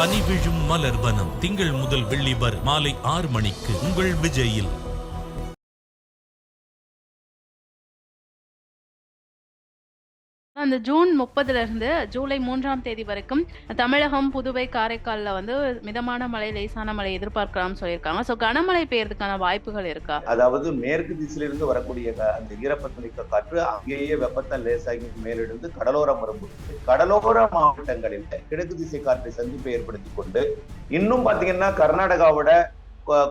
பனி விழும் மலர் வனம். திங்கள் முதல் வெள்ளி வரை மாலை ஆறு மணிக்கு உங்கள் விஜயில். அந்த ஜூன் முப்பதுல இருந்து ஜூலை மூன்றாம் தேதி வரைக்கும் தமிழகம் புதுவை காரைக்காலில் வந்து மிதமான மழை லேசான மழை எதிர்பார்க்கலாம்னு சொல்லியிருக்காங்க. ஸோ கனமழை பெய்யறதுக்கான வாய்ப்புகள் இருக்கா? அதாவது மேற்கு திசையிலிருந்து வரக்கூடிய அந்த ஈரப்பதமிக்க காற்று அங்கேயே வெப்பத்தை லேசாகி மேலிருந்து கடலோரம் வரும்போது கடலோர மாவட்டங்களில் கிழக்கு திசை காற்றை சந்திப்பை ஏற்படுத்தி கொண்டு இன்னும் பாத்தீங்கன்னா கர்நாடகாவோட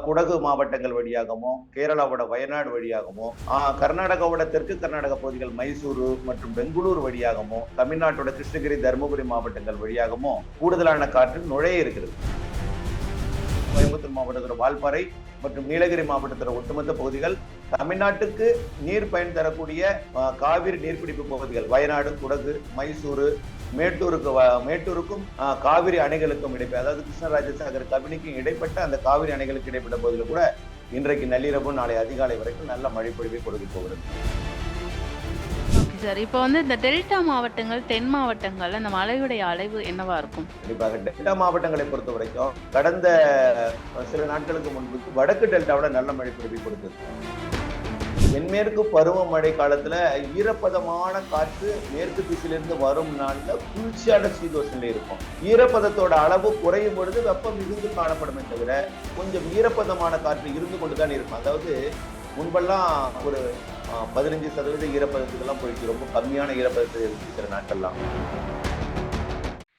குடகு மாவட்டங்கள் வழியாகவோ கேரளாவோட வயநாடு வழியாகவோ ஆஹ், கர்நாடகாவோட தெற்கு கர்நாடக பகுதிகள் மைசூரு மற்றும் பெங்களூர் வழியாகவோ தமிழ்நாட்டோட கிருஷ்ணகிரி தருமபுரி மாவட்டங்கள் வழியாகவோ கூடுதலான காற்று நுழைய இருக்கிறது. கோயம்புத்தூர் மாவட்டத்தில் வால்பாறை மற்றும் நீலகிரி மாவட்டத்தில் ஒட்டுமொத்த பகுதிகள் தமிழ்நாட்டுக்கு நீர் பயன் தரக்கூடிய காவிரி நீர்பிடிப்பு பகுதிகள் வயநாடு குடகு மைசூரு மேட்டூருக்கு மேட்டூருக்கும் காவிரி அணைகளுக்கும் இடைப்பட்ட அதாவது கிருஷ்ணராஜசாகர் கபினிக்கும் இடைப்பட்ட அந்த காவிரி அணைகளுக்கு இடைப்பட்ட பகுதியில் கூட இன்றைக்கு நள்ளிரவு நாளை அதிகாலை வரைக்கும் நல்ல மழை பொழிவை கொடுக்க போகிறது. சார். இப்போ வந்து இந்த டெல்டா மாவட்டங்கள் தென் மாவட்டங்கள் அந்த மழையுடைய அளவு என்னவா இருக்கும்? கண்டிப்பாக டெல்டா மாவட்டங்களை பொறுத்த வரைக்கும் கடந்த சில நாட்களுக்கு முன்பு வடக்கு டெல்டாவோட நல்ல மழை பொழிவை கொடுத்தது தென்மேற்கு பருவமழை காலத்துல ஈரப்பதமான காற்று மேற்கு திசையிலிருந்து வரும் நாள்ல குளிர்ச்சியான சீதோஷனில் இருக்கும். ஈரப்பதத்தோட அளவு குறையும் பொழுது வெப்பம் மிகுந்து காணப்படுமே தவிர கொஞ்சம் ஈரப்பதமான காற்று இருந்து கொண்டுதான் இருக்கும் அதாவது முன்பெல்லாம் ஒரு பதினஞ்சு சதவீத ஈரப்பதத்துக்கெல்லாம் போயிடுச்சு. ரொம்ப கம்மியான ஈரப்பதத்தில் இருந்துச்சு சில நாட்கள்லாம்.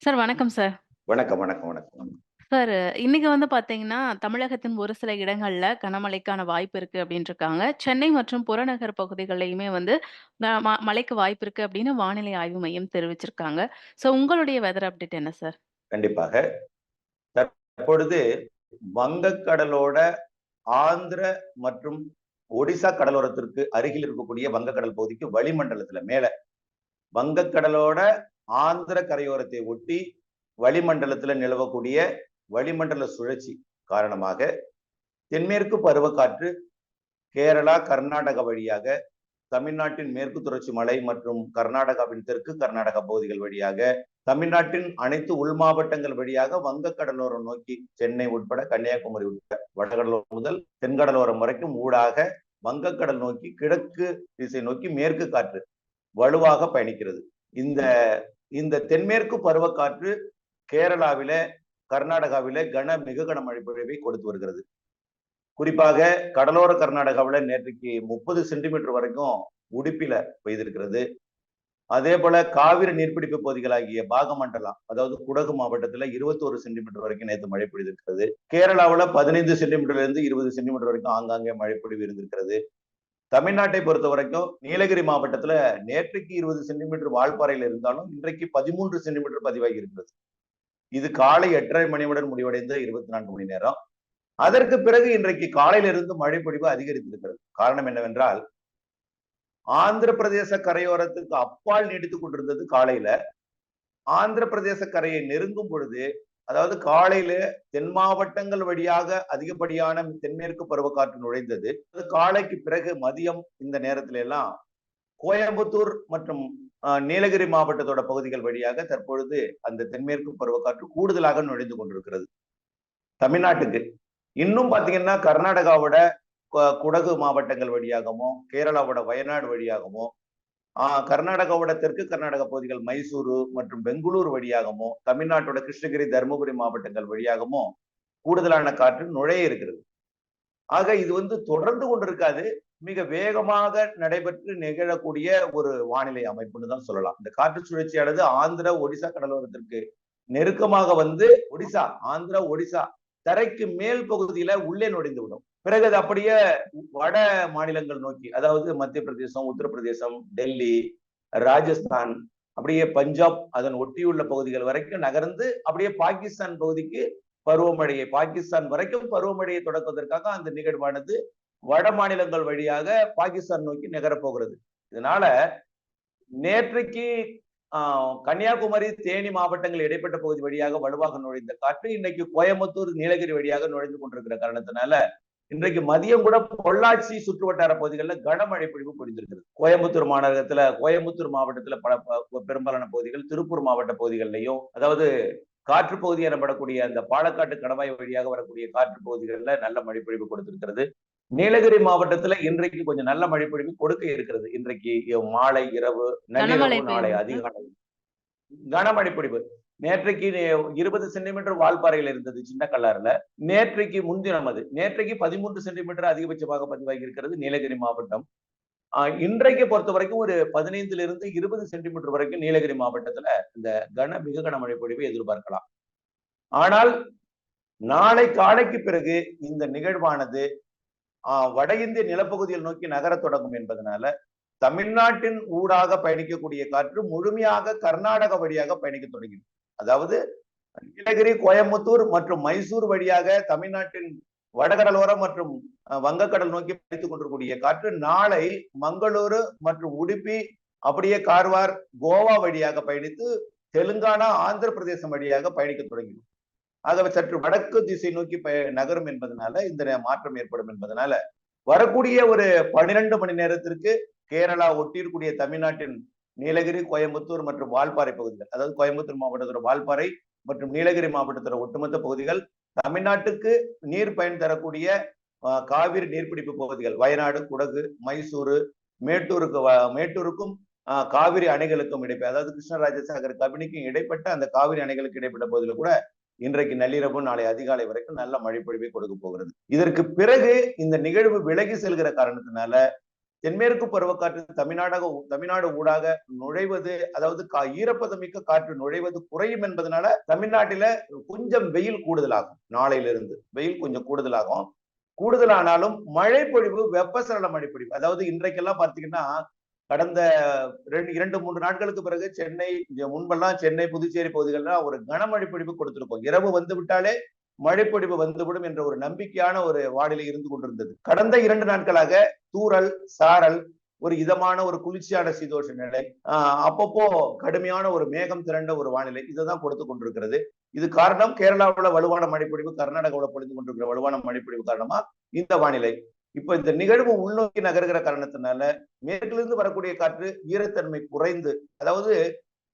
சார் வணக்கம் சார். வணக்கம் வணக்கம் வணக்கம். சார் இன்னைக்கு வந்து பாத்தீங்கன்னா தமிழகத்தின் ஒரு சில இடங்கள்ல கனமழைக்கான வாய்ப்பு இருக்கு அப்படின்னு இருக்காங்க சென்னை மற்றும் புறநகர் பகுதிகளிலுமே வந்து மழைக்கு வாய்ப்பு இருக்கு அப்படின்னு வானிலை ஆய்வு மையம் தெரிவிச்சிருக்காங்க. ஸோ உங்களுடைய வெதர் அப்டேட் என்ன சார்? கண்டிப்பாக. தற்பொழுது வங்கக்கடலோட ஆந்திர மற்றும் ஒடிசா கடலோரத்திற்கு அருகில் இருக்கக்கூடிய வங்கக்கடல் பகுதிக்கு வளிமண்டலத்துல மேல. வங்கக்கடலோட ஆந்திர கரையோரத்தை ஒட்டி வளிமண்டலத்துல நிலவக்கூடிய வளிமண்டல சுழற்சி காரணமாக தென்மேற்கு பருவக்காற்று கேரளா கர்நாடகா வழியாக தமிழ்நாட்டின் மேற்கு தொடர்ச்சி மலை மற்றும் கர்நாடகாவின் தெற்கு கர்நாடகா பகுதிகள் வழியாக தமிழ்நாட்டின் அனைத்து உள் மாவட்டங்கள் வழியாக வங்கக்கடலோரம் நோக்கி சென்னை உட்பட கன்னியாகுமரி உட்பட வடகடலோரம் முதல் தென்கடலோரம் வரைக்கும் ஊடாக வங்கக்கடல் நோக்கி கிழக்கு திசை நோக்கி மேற்கு காற்று வலுவாக பயணிக்கிறது. இந்த இந்த தென்மேற்கு பருவக்காற்று கேரளாவில கர்நாடகாவில கன மிக கன மழை பொழிவை கொடுத்து வருகிறது. குறிப்பாக கடலோர கர்நாடகாவில நேற்றுக்கு முப்பது சென்டிமீட்டர் வரைக்கும் உடுப்பில பெய்திருக்கிறது. அதே போல காவிரி நீர்பிடிப்பு பகுதிகளாகிய பாகமண்டலம் அதாவது குடகு மாவட்டத்துல இருபத்தி ஒரு சென்டிமீட்டர் வரைக்கும் நேற்று மழை பொழிந்திருக்கிறது. கேரளாவில் பதினைந்து சென்டிமீட்டர்ல இருந்து இருபது சென்டிமீட்டர் வரைக்கும் ஆங்காங்கே மழை பொழிவு இருந்திருக்கிறது. தமிழ்நாட்டை பொறுத்த வரைக்கும் நீலகிரி மாவட்டத்துல நேற்றுக்கு இருபது சென்டிமீட்டர் வால்பாறையில் இருந்தாலும் இன்றைக்கு பதிமூன்று சென்டிமீட்டர் பதிவாகி இருக்கிறது. இது காலை எட்டரை மணியுடன் முடிவடைந்த இருபத்தி நான்கு மணி நேரம். அதற்கு பிறகு இன்றைக்கு காலையிலிருந்து மழை பொழிவு அதிகரித்திருக்கிறது. காரணம் என்னவென்றால் ஆந்திர பிரதேச கரையோரத்துக்கு அப்பால் நீடித்துக் கொண்டிருந்தது காலையில. ஆந்திர பிரதேச கரையை நெருங்கும் பொழுது அதாவது காலையில தென் மாவட்டங்கள் வழியாக அதிகப்படியான தென்மேற்கு பருவக்காற்று நுழைந்தது. அது காலைக்கு பிறகு மதியம் இந்த நேரத்துல எல்லாம் கோயம்புத்தூர் மற்றும் ஆஹ், நீலகிரி மாவட்டத்தோட பகுதிகள் வழியாக தற்பொழுது அந்த தென்மேற்கு பருவக்காற்று கூடுதலாக நுழைந்து கொண்டிருக்கிறது. தமிழ்நாட்டுக்கு. இன்னும் பாத்தீங்கன்னா கர்நாடகாவோட குடகு மாவட்டங்கள் வழியாகவோ கேரளாவோட வயநாடு வழியாகவோ ஆஹ் கர்நாடகாவோட தெற்கு கர்நாடக பகுதிகள் மைசூரு மற்றும் பெங்களூர் வழியாகவோ தமிழ்நாட்டோட கிருஷ்ணகிரி தருமபுரி மாவட்டங்கள் வழியாகவோ கூடுதலான காற்று நுழைய இருக்கிறது. ஆக இது வந்து தொடர்ந்து கொண்டிருக்காது. மிக வேகமாக நடைபெற்று நிகழக்கூடிய ஒரு வானிலை அமைப்புன்னு தான் சொல்லலாம். இந்த காற்று சுழற்சியானது ஆந்திர ஒடிசா கடலோரத்திற்கு நெருக்கமாக வந்து ஒடிசா ஆந்திரா ஒடிசா தரைக்கு மேல் பகுதியில உள்ளே நுழைந்து விடும். பிறகு அது அப்படியே வட மாநிலங்கள் நோக்கி அதாவது மத்திய பிரதேசம் உத்தரப்பிரதேசம் டெல்லி ராஜஸ்தான் அப்படியே பஞ்சாப் அதன் ஒட்டியுள்ள பகுதிகள் வரைக்கும் நகர்ந்து அப்படியே பாகிஸ்தான் பகுதிக்கு பருவமழையை பாகிஸ்தான் வரைக்கும் பருவமழையை தொடக்குவதற்காக அந்த நிகழ்வானது வட மாநிலங்கள் வழியாக பாகிஸ்தான் நோக்கி நகரப் போகிறது. இதனால நேற்றைக்கு கன்னியாகுமரி தேனி மாவட்டங்கள் இடைப்பட்ட பகுதி வழியாக வலுவாக நுழைந்த காற்று இன்னைக்கு கோயம்புத்தூர் நீலகிரி வழியாக நுழைந்து கொண்டிருக்கிற காரணத்தினால இன்றைக்கு மதியம் கூட பொள்ளாச்சி சுற்றுவட்டார பகுதிகளில் கனமழை பொழிவு பொழிந்திருக்கிறது. கோயம்புத்தூர் மாநகரத்துல கோயம்புத்தூர் மாவட்டத்துல பல பெரும்பாலான பகுதிகள் திருப்பூர் மாவட்ட பகுதிகளிலையும் அதாவது காற்று பகுதி எனப்படக்கூடிய அந்த பாலக்காட்டு கணவாய் வழியாக வரக்கூடிய காற்று பகுதிகளில் நல்ல மழைப்பொழிவு கொடுத்திருக்கிறது. நீலகிரி மாவட்டத்துல இன்றைக்கு கொஞ்சம் நல்ல மழைப்பொழிவு கொடுக்க இருக்கிறது. இன்றைக்கு மாலை இரவு நள்ளிரவு நாளை. அதிகாலை கனமழை பொழிவு. நேற்றைக்கு இருபது சென்டிமீட்டர் வால்பாறையில் இருந்தது சின்ன கல்லாறுல. நேற்றைக்கு முன்தினம் அது. நேற்றைக்கு பதிமூன்று சென்டிமீட்டர் அதிகபட்சமாக பதிவாகி இருக்கிறது நீலகிரி மாவட்டம். ஆஹ் இன்றைக்கு பொறுத்த வரைக்கும் ஒரு பதினைந்துல இருந்து இருபது சென்டிமீட்டர் வரைக்கும் நீலகிரி மாவட்டத்துல இந்த கன மிக கனமழை பொழிவை எதிர்பார்க்கலாம். ஆனால் நாளை காலைக்கு பிறகு இந்த நிகழ்வானது வட இந்திய நிலப்பகுதியில் நோக்கி நகரத் தொடங்கும் என்பதனால தமிழ்நாட்டின் ஊடாக பயணிக்கக்கூடிய காற்று முழுமையாக கர்நாடக வழியாக பயணிக்க தொடங்கிடும் அதாவது நீலகிரி கோயம்புத்தூர் மற்றும் மைசூர் வழியாக தமிழ்நாட்டின் வடகடலோரம் மற்றும் வங்கக்கடல் நோக்கி பயணித்துக் கொண்டிருக்கூடிய காற்று நாளை மங்களூரு மற்றும் உடுப்பி அப்படியே கார்வார் கோவா வழியாக பயணித்து தெலுங்கானா ஆந்திர பிரதேசம் வழியாக பயணிக்க தொடங்கிடும் ஆகவே சற்று வடக்கு திசை நோக்கி நகரும் என்பதனால இந்த மாற்றம் ஏற்படும் என்பதனால வரக்கூடிய ஒரு பனிரெண்டு மணி நேரத்திற்கு கேரளா ஒட்டியிருக்கூடிய தமிழ்நாட்டின் நீலகிரி கோயம்புத்தூர் மற்றும் வால்பாறை பகுதிகள் அதாவது கோயம்புத்தூர் மாவட்டத்தோட வால்பாறை மற்றும் நீலகிரி மாவட்டத்தோட ஒட்டுமொத்த பகுதிகள் தமிழ்நாட்டுக்கு நீர் பயன் தரக்கூடிய காவிரி நீர்பிடிப்பு பகுதிகள் வயநாடு குடகு மைசூரு மேட்டூருக்கு மேட்டூருக்கும் காவிரி அணைகளுக்கும் இடைப்பட்ட அதாவது கிருஷ்ணராஜசாகர் கபினிக்கும் இடைப்பட்ட அந்த காவிரி அணைகளுக்கு இடைப்பட்ட பகுதியில் கூட இன்றைக்கு நள்ளிரவு நாளை அதிகாலை வரைக்கும் நல்ல மழைப்பொழிவை கொடுக்க போகிறது. இதற்கு பிறகு இந்த நிகழ்வு விலகி செல்கிற காரணத்தினால தென்மேற்கு பருவக்காற்று தமிழ்நாடாக தமிழ்நாடு ஊடாக நுழைவது அதாவது கா ஈரப்பதமிக்க காற்று நுழைவது குறையும் என்பதனால தமிழ்நாட்டில கொஞ்சம் வெயில் கூடுதலாகும். நாளையிலிருந்து வெயில் கொஞ்சம் கூடுதலாகும். கூடுதலானாலும் மழைப்பொழிவு வெப்பசலன மழைப்பொழிவு அதாவது இன்றைக்கெல்லாம் பார்த்தீங்கன்னா கடந்த ரெண்டு இரண்டு மூன்று நாட்களுக்கு பிறகு சென்னை முன்பெல்லாம் சென்னை புதுச்சேரி பகுதிகள்லாம் ஒரு கனமழை பொழிவு கொடுத்திருக்கோம். இரவு வந்து விட்டாலே மழைப்பொழிவு வந்துவிடும் என்ற ஒரு நம்பிக்கையான ஒரு வானிலை இருந்து கொண்டிருந்தது. கடந்த இரண்டு நாட்களாக தூறல் சாரல் ஒரு இதமான ஒரு குளிர்ச்சியான சீதோஷ நிலை ஆஹ் அப்பப்போ கடுமையான ஒரு மேகம் திரண்ட ஒரு வானிலை இதுதான் கொடுத்து கொண்டிருக்கிறது. இது காரணம் கேரளாவுல வலுவான மழைப்பொழிவு கர்நாடகாவில் பொழிந்து கொண்டிருக்கிற வலுவான மழைப்பொழிவு காரணமா இந்த வானிலை. இப்ப இந்த நிகழ்வு உள்நோக்கி நகர்கிற காரணத்தினால மேற்கிலிருந்து வரக்கூடிய காற்று ஈரத்தன்மை குறைந்து அதாவது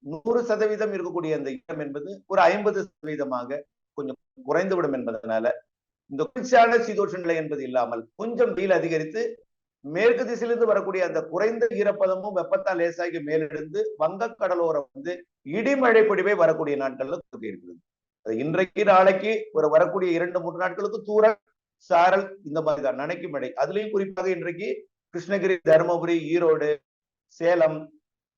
நூறு சதவீதம் இருக்கக்கூடிய அந்த ஈரம் என்பது ஒரு ஐம்பது சதவீதமாக கொஞ்சம் குறைந்துவிடும் என்பதனால இந்த குளிர்ச்சியான சீதோஷ நிலை என்பது இல்லாமல் கொஞ்சம் வெயில் அதிகரித்து மேற்கு திசையிலிருந்து வரக்கூடிய அந்த குறைந்த ஈரப்பதமும் வெப்பத்தால் லேசாகி மேலெழுந்து வங்கக் கடலோரம் வந்து இடிமழை பொடிவை வரக்கூடிய நாட்கள்ல இருக்கிறது அது இன்றைக்கு நாளைக்கு ஒரு வரக்கூடிய இரண்டு மூன்று நாட்களுக்கு தூரல் சாரல் இந்த மாதிரி தான் நனைக்கும் மழை அதுலயும் குறிப்பாக இன்றைக்கு கிருஷ்ணகிரி தருமபுரி ஈரோடு சேலம்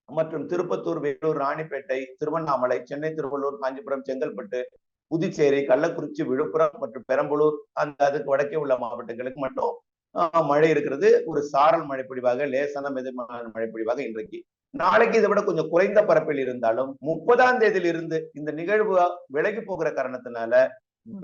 மற்றும் திருப்பத்தூர் வேலூர் ராணிப்பேட்டை திருவண்ணாமலை சென்னை திருவள்ளூர் காஞ்சிபுரம் செங்கல்பட்டு புதுச்சேரி கள்ளக்குறிச்சி விழுப்புரம் மற்றும் பெரம்பலூர் அந்த அதுக்கு வடக்கே உள்ள மாவட்டங்களுக்கு மட்டும் மழை இருக்கிறது. ஒரு சாரல் மழைப்பொழிவாக லேசான மிதமான மழைப்பொழிவாக இன்றைக்கு. நாளைக்கு இதை விட கொஞ்சம் குறைந்த பரப்பில் இருந்தாலும் முப்பதாம் தேதியில் இருந்து இந்த நிகழ்வு விலகி போகிற காரணத்தினால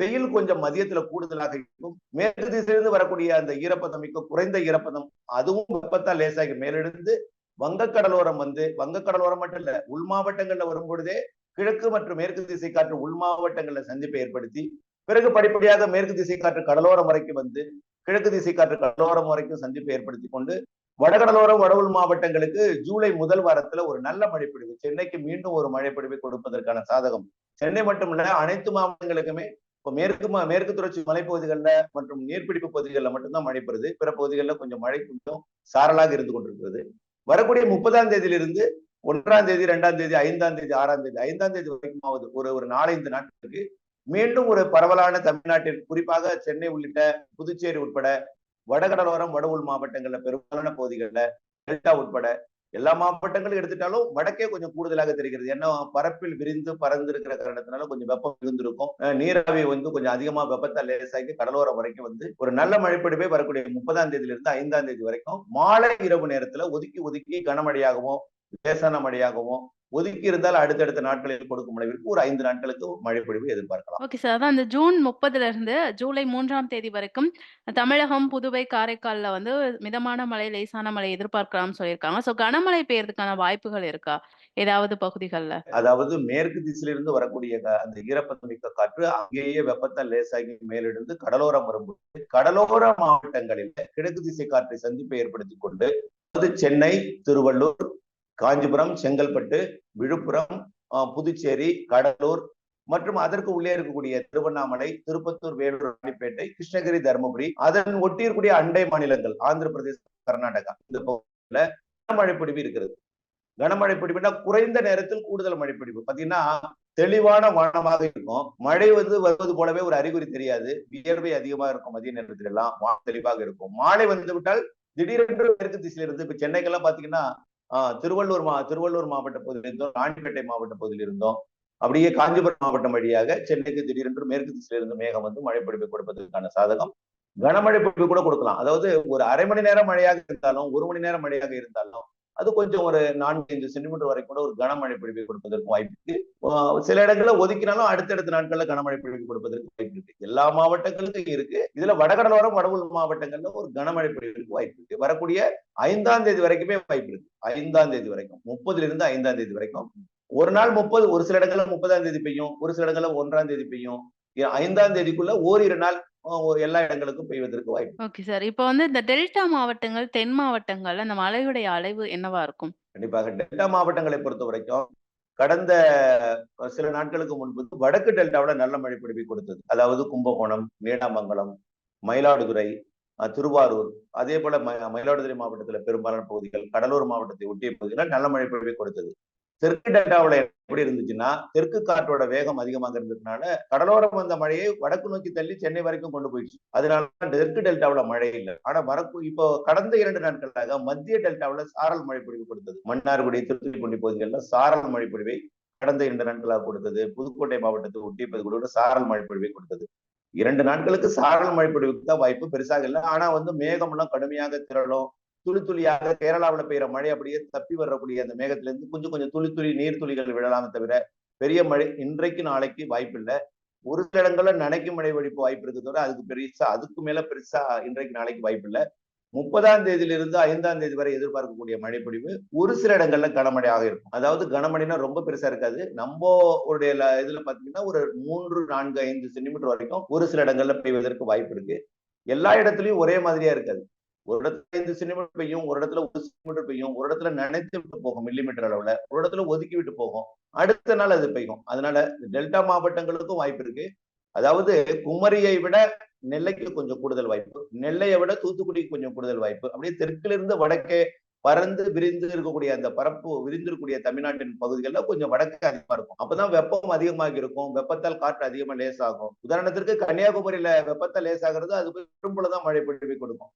வெயில் கொஞ்சம் மதியத்துல கூடுதலாக இருக்கும். மேற்கு திசையிலிருந்து வரக்கூடிய அந்த ஈரப்பதம் மிக்க குறைந்த ஈரப்பதம் அதுவும் வெப்பத்தால் லேசாகி மேலெழுந்து வங்கக்கடலோரம் வந்து வங்கக்கடலோரம் மட்டும் இல்ல உள் மாவட்டங்கள்ல வரும் பொழுதே கிழக்கு மற்றும் மேற்கு திசை காற்று உள் மாவட்டங்கள்ல சந்திப்பை ஏற்படுத்தி பிறகு படிப்படியாக மேற்கு திசை காற்று கடலோரம் வரைக்கும் வந்து கிழக்கு திசை காற்று கடலோரம் வரைக்கும் சந்திப்பை ஏற்படுத்தி கொண்டு வடகடலோரம் வடவுள் மாவட்டங்களுக்கு ஜூலை முதல் வாரத்துல ஒரு நல்ல மழைப்பிடிவு சென்னைக்கு மீண்டும் ஒரு மழைப்பிடிவை கொடுப்பதற்கான சாதகம். சென்னை மட்டுமல்ல அனைத்து மாவட்டங்களுக்குமே இப்போ மேற்கு மேற்கு தொடர்ச்சி மலைப்பகுதிகளில் மற்றும் நீர்பிடிப்பு பகுதிகளில் மட்டும்தான் மழை பெறுது பிற பகுதிகளில் கொஞ்சம் மழை கொஞ்சம் சாரலாக இருந்து கொண்டிருக்கிறது. வரக்கூடிய முப்பதாம் தேதியிலிருந்து ஒன்றாம் தேதி ரெண்டாம் தேதி ஐந்தாம் தேதி ஆறாம் தேதி ஐந்தாம் தேதி வரைக்கும் ஆகுது ஒரு ஒரு நாலஞ்சு நாட்களுக்கு மீண்டும் ஒரு பரவலான தமிழ்நாட்டில் குறிப்பாக சென்னை உள்ளிட்ட புதுச்சேரி உட்பட வடகடலோரம் வட மாவட்டங்களில் மாவட்டங்கள்ல பெரும்பாலான பகுதிகளில் டெல்டா உட்பட எல்லா மாவட்டங்களும் எடுத்துட்டாலும் வடக்கே கொஞ்சம் கூடுதலாக தெரிகிறது. ஏன்னா பரப்பில் விரிந்து பறந்து இருக்கிற காரணத்தினால கொஞ்சம் வெப்பம் இருந்திருக்கும். நீராவி வந்து கொஞ்சம் அதிகமா வெப்பத்தை லேசாகி கடலோரம் வரைக்கும் வந்து ஒரு நல்ல மழைப்பொழிவே வரக்கூடிய முப்பதாம் தேதியிலிருந்து ஐந்தாம் தேதி வரைக்கும் மாலை இரவு நேரத்துல ஒதுக்கி ஒதுக்கி கனமழையாகவும் லேசான மழையாகவும் ஒதுக்கி இருந்தால் அடுத்தடுத்த நாட்களில் கொடுக்கும் அளவிற்கு ஒரு ஐந்து நாட்களுக்கு மழைப்பொழிவு எதிர்பார்க்கலாம் ஓகே சார். அதான் அந்த ஜூன் 30ல இருந்து ஜூலை 3ஆம் தேதி வரைக்கும் தமிழகம், புதுவை, காரைக்கால்ல வந்து மிதமான மழை, லேசான மழை எதிர்பார்க்கலாம்னு சொல்லியிருக்காங்க. ஸோ கனமழை பெய்யறதுக்கான வாய்ப்புகள் இருக்கா? ஏதாவது பகுதிகள்ல? அதாவது மேற்கு திசையிலிருந்து வரக்கூடிய அந்த ஈரப்பதம் மிக்க காற்று அங்கேயே வெப்பத்தால் லேசாகி மேலெழுந்து கடலோரம் வரும்போது கடலோர மாவட்டங்களில் கிழக்கு திசை காற்றை சந்திப்பை ஏற்படுத்தி கொண்டு அதாவது சென்னை திருவள்ளூர் காஞ்சிபுரம் செங்கல்பட்டு விழுப்புரம் புதுச்சேரி கடலூர் மற்றும் அதற்கு உள்ளே இருக்கக்கூடிய திருவண்ணாமலை திருப்பத்தூர் வேலூர் ராணிப்பேட்டை கிருஷ்ணகிரி தருமபுரி அதன் ஒட்டி இருக்கக்கூடிய அண்டை மாநிலங்கள் ஆந்திர பிரதேசம் கர்நாடகா இந்த பகுதியில கனமழை பிடிவு இருக்கிறது. கனமழை பொழிவுனா குறைந்த நேரத்தில் கூடுதல் மழை பொழிவு பாத்தீங்கன்னா தெளிவான வானமாக இருக்கும். மழை வந்து வருவது போலவே ஒரு அறிகுறி தெரியாது. வியர்வை அதிகமா இருக்கும் மதிய நேரத்துல எல்லாம் தெளிவாக இருக்கும். மாலை வந்து விட்டால் திடீரென்று மேற்கு திசையில இருந்து இப்ப சென்னைக்கெல்லாம் பாத்தீங்கன்னா திருவள்ளூர் மா திருவள்ளூர் மாவட்ட பகுதியில் இருந்தோம் ராணிப்பேட்டை மாவட்ட பகுதியில் இருந்தோம். அப்படியே காஞ்சிபுரம் மாவட்டம் வழியாக சென்னைக்கு திடீரென்று மேற்கு திசையிலிருந்து மேகம் வந்து மழைப்பிடிப்பை கொடுப்பதற்கான சாதகம். கனமழை பொழிவு கூட கொடுக்கலாம். அதாவது ஒரு அரை மணி நேரம் மழையாக இருந்தாலும் ஒரு மணி நேரம் மழையாக இருந்தாலும் அது கொஞ்சம் ஒரு நான்கு ஐந்து சென்டிமீட்டர் வரைக்கும் கூட ஒரு கனமழை பொழிவை கொடுப்பதற்கு வாய்ப்பு இருக்கு சில இடங்கள்ல ஒதுக்கினாலும் அடுத்தடுத்த நாட்கள்ல கனமழை பொழிவு கொடுப்பதற்கு வாய்ப்பு இருக்கு. எல்லா மாவட்டங்களுக்கும் இருக்கு. இதுல வடகடலோரம் வடவுள் மாவட்டங்கள்ல ஒரு கனமழை பொழிவுக்கு வாய்ப்பு இருக்கு. வரக்கூடிய ஐந்தாம் தேதி வரைக்குமே வாய்ப்பு இருக்கு. ஐந்தாம் தேதி வரைக்கும் முப்பதுல இருந்து ஐந்தாம் தேதி வரைக்கும். ஒரு நாள் முப்பது ஒரு சில இடங்கள்ல முப்பதாம் தேதி பெய்யும் ஒரு சில இடங்கள்ல ஒன்றாம் தேதி பெய்யும். ஐந்தாம் தேதிக்குள்ள ஓரிரு நாள் எல்லா இடங்களுக்கும் பெய்வதற்கு வாய்ப்பு ஓகே சார். இப்போ வந்து இந்த டெல்டா மாவட்டங்கள், தென் மாவட்டங்கள்ல அந்த மழையுடைய அளவு என்னவா இருக்கும்? கண்டிப்பாக டெல்டா மாவட்டங்களை பொறுத்த வரைக்கும் கடந்த சில நாட்களுக்கு முன்பு வடக்கு டெல்டாவில் நல்ல மழை பொழிவை கொடுத்தது அதாவது கும்பகோணம் நீடாமங்கலம் மயிலாடுதுறை திருவாரூர் அதே போல மயிலாடுதுறை மாவட்டத்துல பெரும்பாலான பகுதிகள் கடலூர் மாவட்டத்தை ஒட்டிய பகுதிகள் நல்ல மழை பொழிவை கொடுத்தது தெற்கு டெல்டாவில் எப்படி இருந்துச்சுன்னா தெற்கு காற்றோட வேகம் அதிகமாக இருந்ததுனால கடலோரம் வந்த மழையை வடக்கு நோக்கி தள்ளி சென்னை வரைக்கும் கொண்டு போயிடுச்சு. அதனால தெற்கு டெல்டாவில் மழை இல்லை. ஆனா வரக்கு இப்போ கடந்த இரண்டு நாட்களாக மத்திய டெல்டாவில் சாரல் மழை பொழிவு கொடுத்தது. மன்னார்குடி திருத்துறைப்பூண்டி பகுதிகளில் சாரல் மழை பொழிவை கடந்த இரண்டு நாட்களாக கொடுத்தது. புதுக்கோட்டை மாவட்டத்தை ஒட்டிய பகுதிகளோட சாரல் மழை பொழிவை கொடுத்தது. இரண்டு நாட்களுக்கு சாரல் மழை பொழிவுக்கு தான் வாய்ப்பு பெருசாக இல்லை. ஆனா வந்து மேகமெல்லாம் கடுமையாக திரளும். துளி துளியாக கேரளாவில் பெய்யுற மழை அப்படியே தப்பி வரக்கூடிய அந்த மேகத்திலிருந்து கொஞ்சம் கொஞ்சம் துளி துளி நீர் துளிகள் விழலாமே தவிர பெரிய மழை இன்றைக்கு நாளைக்கு வாய்ப்பு இல்லை ஒரு சில இடங்கள்ல நனைக்கும் மழை வெடிப்பு வாய்ப்பு இருக்கு தவிர அதுக்கு பெருசா அதுக்கு மேல பெருசா இன்றைக்கு நாளைக்கு வாய்ப்பு இல்லை முப்பதாம் தேதியிலிருந்து ஐந்தாம் தேதி வரை எதிர்பார்க்கக்கூடிய மழை பொழிவு ஒரு சில இடங்கள்ல கனமழையாக இருக்கும். அதாவது கனமழைனா ரொம்ப பெருசா இருக்காது. நம்ம உடைய இதுல பாத்தீங்கன்னா ஒரு மூன்று நான்கு ஐந்து சென்டிமீட்டர் வரைக்கும் ஒரு சில இடங்கள்ல பெய்வதற்கு வாய்ப்பு இருக்கு. எல்லா இடத்துலயும் ஒரே மாதிரியா இருக்காது. ஒரு இடத்துல ஐந்து சென்டிமீட்டர் பெய்யும் ஒரு இடத்துல ஒரு சென்டிமீட்டர் பெய்யும் ஒரு இடத்துல நினைத்து விட்டு போகும் மில்லிமீட்டர் அளவுல ஒரு இடத்துல ஒதுக்கி விட்டு போகும். அடுத்த நாள் அது பெய்யும். அதனால டெல்டா மாவட்டங்களுக்கும் வாய்ப்பு இருக்கு. அதாவது குமரியை விட நெல்லைக்கு கொஞ்சம் கூடுதல் வாய்ப்பு நெல்லையை விட தூத்துக்குடிக்கு கொஞ்சம் கூடுதல் வாய்ப்பு. அப்படியே தெற்குல இருந்து வடக்கே பறந்து விரிந்து இருக்கக்கூடிய அந்த பரப்பு விரிந்திருக்கக்கூடிய தமிழ்நாட்டின் பகுதிகளில் கொஞ்சம் வடக்கு அதிகமா இருக்கும். அப்பதான் வெப்பம் அதிகமாக இருக்கும். வெப்பத்தால் காற்று அதிகமா லேசாகும். உதாரணத்திற்கு கன்னியாகுமரியில வெப்பத்தால் லேசாகிறது அது போய் பெரும்புலதான் மழை பொழிவை கொடுக்கும்.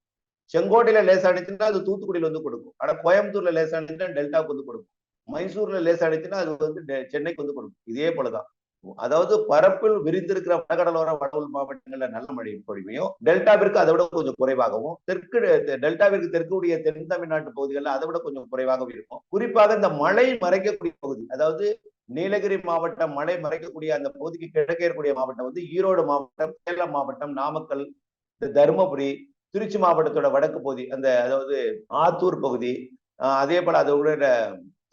செங்கோட்டையில லேசானிச்சுன்னா அது தூத்துக்குடியில வந்து கொடுக்கும். ஆனா கோயம்புத்தூர்ல லேசானிச்சுன்னா டெல்டாவுக்கு வந்து கொடுக்கும். மைசூர்ல லேசானிச்சுன்னா அது வந்து டெ- சென்னைக்கு வந்து கொடுக்கும். இதே போலதான். அதாவது பரப்பில் விரிந்திருக்கிற வடகடலோர வடவுள் மாவட்டங்கள்ல நல்ல மழை பொழிமையும் டெல்டாவிற்கு அதை விட கொஞ்சம் குறைவாகவும் தெற்கு டெல்டாவிற்கு தெற்குடைய தென் தமிழ்நாட்டு பகுதிகளில் அதை விட கொஞ்சம் குறைவாகவும் இருக்கும். குறிப்பாக இந்த மழை மறைக்கக்கூடிய பகுதி அதாவது நீலகிரி மாவட்டம் மழை மறைக்கக்கூடிய அந்த பகுதிக்கு கிழக்கே இருக்கக்கூடிய மாவட்டம் வந்து ஈரோடு மாவட்டம் சேலம் மாவட்டம் நாமக்கல் தருமபுரி திருச்சி மாவட்டத்தோட வடக்கு பகுதி அந்த அதாவது ஆத்தூர் பகுதி அதே போல அதோட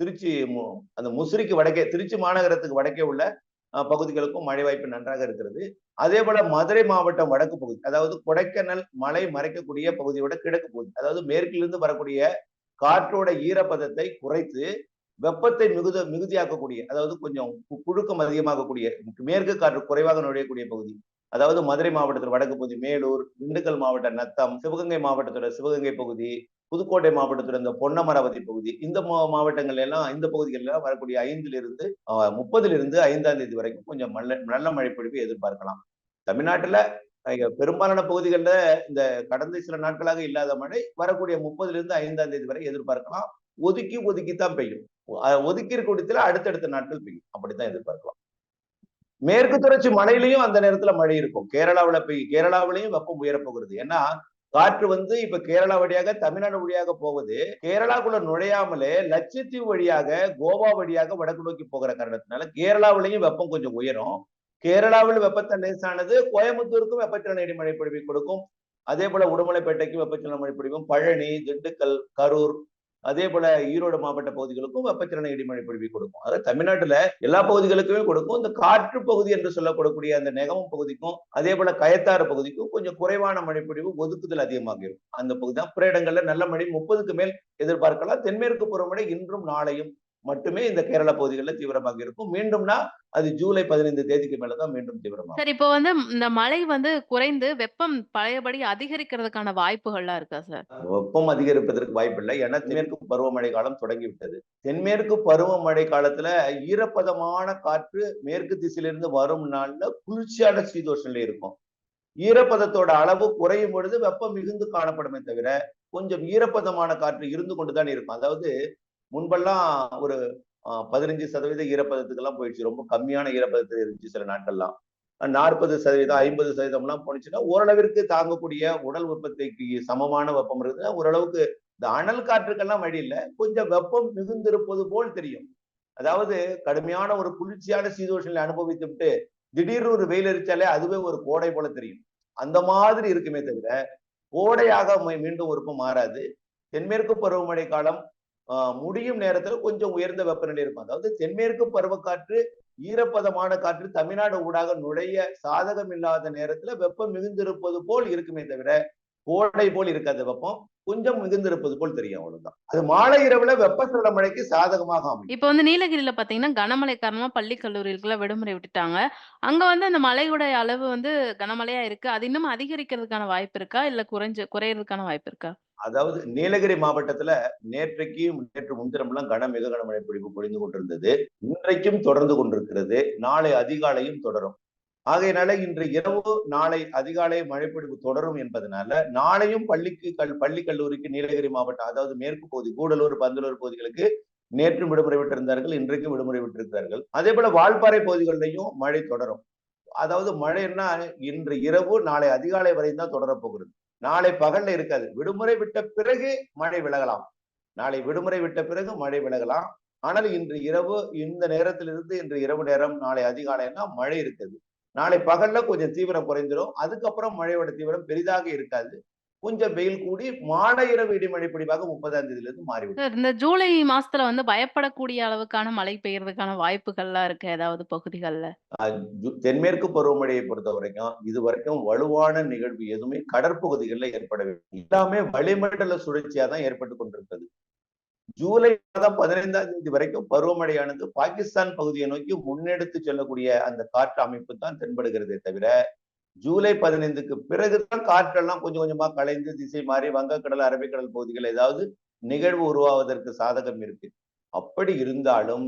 திருச்சி மு- அந்த முசிறிக்கு வடக்கே திருச்சி மாநகரத்துக்கு வடக்கே உள்ள பகுதிகளுக்கும் மழை வாய்ப்பு நன்றாக இருக்கிறது. அதே போல மதுரை மாவட்டம் வடக்கு பகுதி அதாவது கொடைக்கானல் மலை மறைக்கக்கூடிய பகுதியோட கிழக்கு பகுதி அதாவது மேற்கிலிருந்து வரக்கூடிய காற்றோட ஈரப்பதத்தை குறைத்து வெப்பத்தை மிகுத மிகுதியாக்கக்கூடிய அதாவது கொஞ்சம் கு- புழுக்கம் அதிகமாகக்கூடிய மேற்கு காற்று குறைவாக நுழையக்கூடிய பகுதி அதாவது மதுரை மாவட்டத்தில் வடக்கு பகுதி மேலூர் திண்டுக்கல் மாவட்ட நத்தம் சிவகங்கை மாவட்டத்தோட சிவகங்கை பகுதி புதுக்கோட்டை மாவட்டத்தோட இந்த பொன்னமராவதி பகுதி இந்த மா- எல்லாம் இந்த பகுதிகளெல்லாம் வரக்கூடிய ஐந்திலிருந்து முப்பதிலிருந்து ஐந்தாம் தேதி வரைக்கும் கொஞ்சம் நல்ல நல்ல மழை பொழிவு எதிர்பார்க்கலாம். தமிழ்நாட்டில் பெரும்பாலான பகுதிகளில் இந்த கடந்த சில நாட்களாக இல்லாத மழை வரக்கூடிய முப்பதுலேருந்து ஐந்தாம் தேதி வரை எதிர்பார்க்கலாம். ஒதுக்கி தான் பெய்யும். அஹ், ஒதுக்கி அடுத்தடுத்த நாட்கள் பெய்யும். அப்படித்தான் எதிர்பார்க்கலாம். மேற்கு தொடர்ச்சி மழையிலையும் அந்த நேரத்துல மழை இருக்கும். கேரளாவில போய் கேரளாவிலையும் வெப்பம் உயரப்போகிறது ஏன்னா காற்று வந்து இப்ப கேரளா வழியாக தமிழ்நாடு வழியாக போவது கேரளாக்குள்ள நுழையாமலே லட்சத்தீவு வழியாக கோவா வழியாக வடக்கு நோக்கி போகிற காரணத்தினால கேரளாவிலையும் வெப்பம் கொஞ்சம் உயரும். கேரளாவில் வெப்பத்தை லேசானது கோயம்புத்தூருக்கும் வெப்பச்சலன இடிமழை பொழிவை கொடுக்கும். அதே போல உடுமலைப்பேட்டைக்கும் வெப்பச்சலன மழை பொழிவும் பழனி திண்டுக்கல் கரூர் அதே போல ஈரோடு மாவட்ட பகுதிகளுக்கும் வெப்பச்சலன இடிமழை பொழிவு கொடுக்கும். அதாவது தமிழ்நாட்டுல எல்லா பகுதிகளுக்குமே கொடுக்கும். இந்த காற்று பகுதி என்று சொல்லப்படக்கூடிய அந்த நெகமம் பகுதிக்கும் அதே போல கயத்தாறு பகுதிக்கும் கொஞ்சம் குறைவான மழைப்பொழிவு ஒதுக்குதல் அதிகமாக இருக்கும். அந்த பகுதி தான் பிற இடங்கள்ல நல்ல மழை முப்பதுக்கு மேல் எதிர்பார்க்கலாம். தென்மேற்கு பருவமழை இன்றும் நாளையும் மட்டுமே இந்த கேரள பகுதிகளில் தீவிரமாக இருக்கும். மீண்டும்னா அது ஜூலை பதினைந்து தேதிக்கு மேலதான் மீண்டும் தீவிரமாகும். சார் இப்போ வந்து இந்த மழை வந்து குறைந்து வெப்பம் பழையபடி அதிகரிக்கிறதுக்கான வாய்ப்புகள்லாம் இருக்கா சார்? வெப்பம் அதிகரிப்பதற்கு வாய்ப்பில்லை. ஏன்னா தென்மேற்கு பருவமழை காலம் தொடங்கிவிட்டது. தென்மேற்கு பருவமழை காலத்துல ஈரப்பதமான காற்று மேற்கு திசையிலிருந்து வரும் நாள்ல குளிர்ச்சியான சீதோஷன்ல இருக்கும். ஈரப்பதத்தோட அளவு குறையும் பொழுது வெப்பம் மிகுந்து காணப்படுமே தவிர கொஞ்சம் ஈரப்பதமான காற்று இருந்து கொண்டுதான் இருக்கும். அதாவது முன்பெல்லாம் ஒரு பதினஞ்சு சதவீத ஈரப்பதத்துக்கெல்லாம் போயிடுச்சு. ரொம்ப கம்மியான ஈரப்பதத்தில் இருந்துச்சு சில நாட்கள்லாம். நாற்பது சதவீதம் ஐம்பது சதவீதம்லாம் போனுச்சுன்னா ஓரளவிற்கு தாங்கக்கூடிய உடல் உற்பத்திக்கு சமமான வெப்பம் இருக்குது. ஓரளவுக்கு இந்த அனல் காற்றுக்கெல்லாம் வழி இல்லை. கொஞ்சம் வெப்பம் மிகுந்திருப்பது போல் தெரியும். அதாவது கடுமையான ஒரு குளிர்ச்சியான சீதோஷனில் அனுபவித்து விட்டு திடீர்னு ஒரு வெயில் அடிச்சாலே அதுவே ஒரு கோடை போல தெரியும். அந்த மாதிரி இருக்குமே தவிர கோடையாக மீண்டும் உறுப்பு மாறாது. தென்மேற்கு பருவமழை காலம் முடியும் நேரத்துல கொஞ்சம் உயர்ந்த வெப்பநிலை இருக்கும். அதாவது தென்மேற்கு பருவக்காற்று ஈரப்பதமான காற்று தமிழ்நாடு ஊடாக நுழைய சாதகம் இல்லாத நேரத்துல வெப்பம் மிகுந்திருப்பது போல் இருக்குமே தவிர கோடை போல் இருக்காது வெப்பம். கொஞ்சம் மிகுந்திருப்பது போல் தெரியும் அவ்வளவுதான். அது மாலை இரவுல வெப்பசலன மழைக்கு சாதகமாக அமையும். இப்போ வந்து நீலகிரியில பாத்தீங்கன்னா கனமழை காரணமா பள்ளி கல்லூரிகளுக்குலாம் விடுமுறை விட்டுட்டாங்க. அங்க வந்து அந்த மழையோட அளவு வந்து கனமழையா இருக்கு. அது இன்னும் அதிகரிக்கிறதுக்கான வாய்ப்பு இருக்கா? இல்ல குறைஞ்சு குறையறதுக்கான வாய்ப்பு இருக்கா? அதாவது நீலகிரி மாவட்டத்துல நேற்றைக்கு நேற்று முன்தினம்லாம் கன மிக கனமழை பொழிவு பொழிந்து கொண்டிருந்தது. இன்றைக்கும் தொடர்ந்து கொண்டிருக்கிறது. நாளை அதிகாலையும் தொடரும். ஆகையினால இன்று இரவு நாளை அதிகாலை மழைப்பொழிவு தொடரும் என்பதனால நாளையும் பள்ளிக்கு கல் பள்ளி கல்லூரிக்கு நீலகிரி மாவட்டம் அதாவது மேற்கு பகுதி கூடலூர் பந்தலூர் பகுதிகளுக்கு நேற்று விடுமுறை விட்டிருந்தார்கள் இன்றைக்கு விடுமுறை விட்டிருக்கிறார்கள் அதே போல வால்பாறை பகுதிகளிலையும் மழை தொடரும். அதாவது மழைன்னா இன்று இரவு நாளை அதிகாலை வரையும் தான் தொடரப்போகிறது நாளை பகல்ல இருக்காது. விடுமுறை விட்ட பிறகு மழை விலகலாம். நாளை விடுமுறை விட்ட பிறகு மழை விலகலாம். ஆனால் இன்று இரவு இந்த நேரத்திலிருந்து இன்று இரவு நேரம் நாளை அதிகாலைன்னா மழை இருக்குது. நாளை பகல்ல கொஞ்சம் தீவிரம் குறைந்துடும் அதுக்கப்புறம் மழையோட தீவிரம் பெரிதாக இருக்காது. கொஞ்சம் வெயில் கூடி மாலை இரவு இடிமழை பிடிவாக முப்பதாம் தேதியில இருந்து மாறிவிடும் இந்த ஜூலை மாசத்துல வந்து பயப்படக்கூடிய அளவுக்கான மழை பெய்யறதுக்கான வாய்ப்புகள்லாம் இருக்கு ஏதாவது பகுதிகள்ல? தென்மேற்கு பருவமழையை பொறுத்த வரைக்கும் இது வரைக்கும் வலுவான நிகழ்வு எதுவுமே கடற்பகுதிகளில் ஏற்படவில்லை எல்லாமே வளிமண்டல சுழற்சியா தான் ஏற்பட்டு கொண்டிருக்கிறது. ஜூலை மாதம் பதினைந்தாம் தேதி வரைக்கும் பருவமழையானது பாகிஸ்தான் பகுதியை நோக்கி முன்னெடுத்து செல்லக்கூடிய அந்த காற்று அமைப்பு தான் தென்படுகிறதே தவிர ஜூலை பதினைந்துக்கு பிறகுதான் காற்றெல்லாம் கொஞ்சம் கொஞ்சமா கலைந்து திசை மாறி வங்கக்கடல் அரபிக்கடல் பகுதிகள் ஏதாவது நிகழ்வு உருவாவதற்கு சாதகம் இருக்கு. அப்படி இருந்தாலும்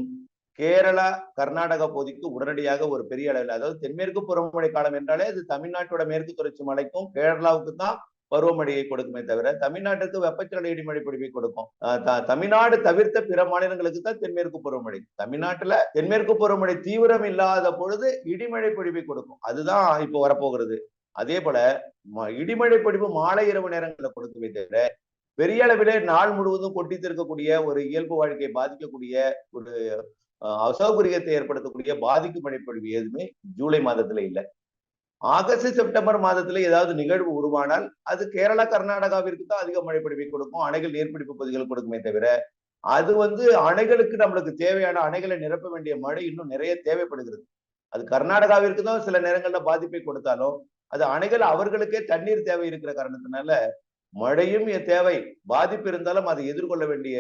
கேரளா கர்நாடக பகுதிக்கு உடனடியாக ஒரு பெரிய அளவில் அதாவது தென்மேற்கு பருவமழை காலம் என்றாலே அது தமிழ்நாட்டோட மேற்கு தொடர்ச்சி மலைக்கும் கேரளாவுக்கு தான் பருவமழையை கொடுக்குமே தவிர தமிழ்நாட்டுக்கு வெப்பச்சலன இடிமழை பொழிவை கொடுக்கும். தமிழ்நாடு தவிர்த்த பிற மாநிலங்களுக்கு தான் தென்மேற்கு பருவமழை. தமிழ்நாட்டுல தென்மேற்கு பருவமழை தீவிரம் இல்லாத பொழுது இடிமழை பொழிவை கொடுக்கும். அதுதான் இப்போ வரப்போகிறது. அதே போல ம- இடிமழை பொழிவு மாலை இரவு நேரங்களில் கொடுக்குமே தவிர பெரிய அளவிலே நாள் முழுவதும் கொட்டித்திருக்கக்கூடிய ஒரு இயல்பு வாழ்க்கையை பாதிக்கக்கூடிய ஒரு அஹ், அசௌகரியத்தை ஏற்படுத்தக்கூடிய பாதிக்கும் மழைப்பொழிவு எதுவுமே ஜூலை மாதத்துல இல்லை. ஆகஸ்ட் செப்டம்பர் மாதத்துல ஏதாவது நிகழ்வு உருவானால் அது கேரளா கர்நாடகாவிற்கு தான் அதிக மழைப்பிடிப்பை கொடுக்கும். அணைகள் நீர்பிடிப்பு பகுதிகள் கொடுக்குமே தவிர அது வந்து அணைகளுக்கு நம்மளுக்கு தேவையான அணைகளை நிரப்ப வேண்டிய மழை இன்னும் நிறைய தேவைப்படுகிறது. அது கர்நாடகாவிற்கு தான் சில நேரங்கள்ல பாதிப்பை கொடுத்தாலும் அது அணைகள் அவர்களுக்கே தண்ணீர் தேவை இருக்கிற காரணத்தினால மழையும் தேவை. பாதிப்பு இருந்தாலும் அதை எதிர்கொள்ள வேண்டிய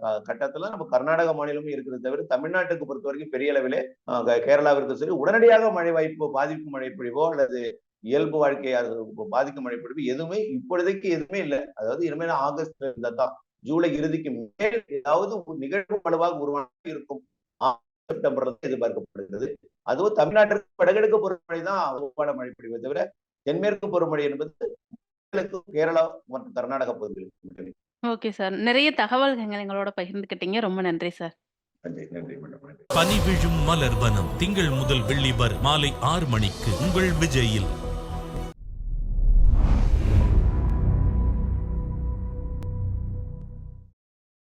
க- கட்டத்துல நம்ம கர்நாடக மாநிலமும் இருக்கிறது தவிர தமிழ்நாட்டுக்கு பொறுத்த வரைக்கும் பெரிய அளவிலே கேரளாவிற்கு சரி உடனடியாக மழை வாய்ப்பு பாதிப்பு மழை பொழிவோ அல்லது இயல்பு வாழ்க்கையை பாதிக்கும் மழை பொழிவு எதுவுமே இப்பொழுதைக்கு எதுவுமே இல்லை. அதாவது இனிமேல் ஆகஸ்ட் இருந்தா தான் ஜூலை இறுதிக்கு மேல் ஏதாவது நிகழ்வு வலுவாக உருவாக இருக்கும். செப்டம்பர்ல தான் எதிர்பார்க்கப்படுகிறது. அதுவும் தமிழ்நாட்டிற்கு வடகிழக்கு பருவமழை தான் வலுவான மழை பொழிவை தவிர தென்மேற்கு பருவமழை என்பது கேரளா மற்றும் கர்நாடகா பகுதிகளுக்கு மட்டுமே. Okay sir. நிறைய தகவல்கள் எங்களோட பகிர்ந்துக்கிட்டீங்க. ரொம்ப நன்றி சார். பனி விழும் மலர் வனம் திங்கள் முதல் வெள்ளி வரை மாலை ஆறு மணிக்கு உங்கள் விஜயில்.